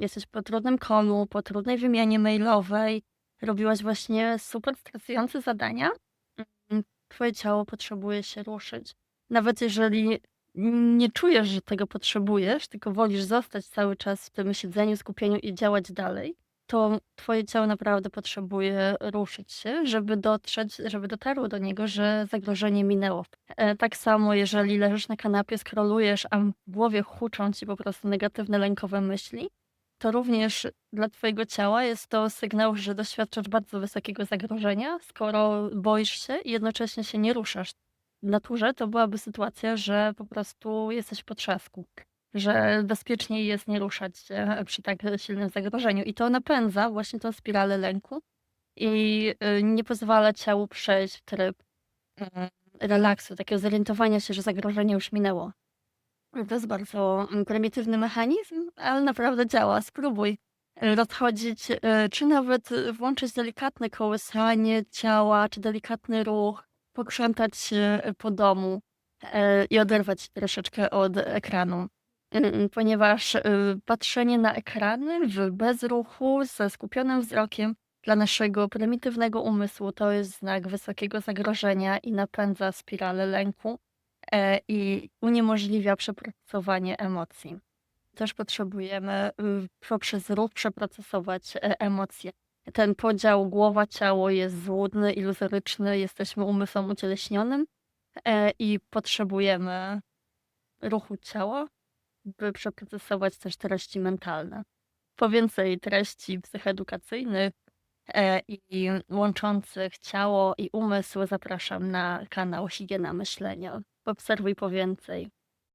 jesteś po trudnym kolu, po trudnej wymianie mailowej, robiłaś właśnie super stresujące zadania, mm, twoje ciało potrzebuje się ruszyć. Nawet jeżeli nie czujesz, że tego potrzebujesz, tylko wolisz zostać cały czas w tym siedzeniu, skupieniu i działać dalej, to twoje ciało naprawdę potrzebuje ruszyć się, żeby dotrzeć, żeby dotarło do niego, że zagrożenie minęło. E, tak samo, jeżeli leżysz na kanapie, skrolujesz, a w głowie huczą ci po prostu negatywne, lękowe myśli, to również dla twojego ciała jest to sygnał, że doświadczasz bardzo wysokiego zagrożenia, skoro boisz się i jednocześnie się nie ruszasz. W naturze to byłaby sytuacja, że po prostu jesteś w potrzasku, że bezpieczniej jest nie ruszać się przy tak silnym zagrożeniu. I to napędza właśnie tą spiralę lęku i y, nie pozwala ciału przejść w tryb mm, relaksu, takiego zorientowania się, że zagrożenie już minęło. To jest bardzo mm, prymitywny mechanizm, ale naprawdę działa. Spróbuj y, rozchodzić, y, czy nawet y, włączyć delikatne kołysanie ciała, czy delikatny ruch, pokrzątać się po domu i oderwać troszeczkę od ekranu. Ponieważ y, patrzenie na ekrany w bezruchu, ze skupionym wzrokiem dla naszego prymitywnego umysłu to jest znak wysokiego zagrożenia i napędza spiralę lęku i uniemożliwia przeprocesowanie emocji. Też potrzebujemy y, poprzez ruch przeprocesować e, emocje. Ten podział głowa-ciało jest złudny, iluzoryczny, jesteśmy umysłem ucieleśnionym e, i potrzebujemy ruchu ciała, by przeprocesować też treści mentalne. Po więcej treści psychoedukacyjnych e, i łączących ciało i umysł zapraszam na kanał Higiena Myślenia. Obserwuj po więcej.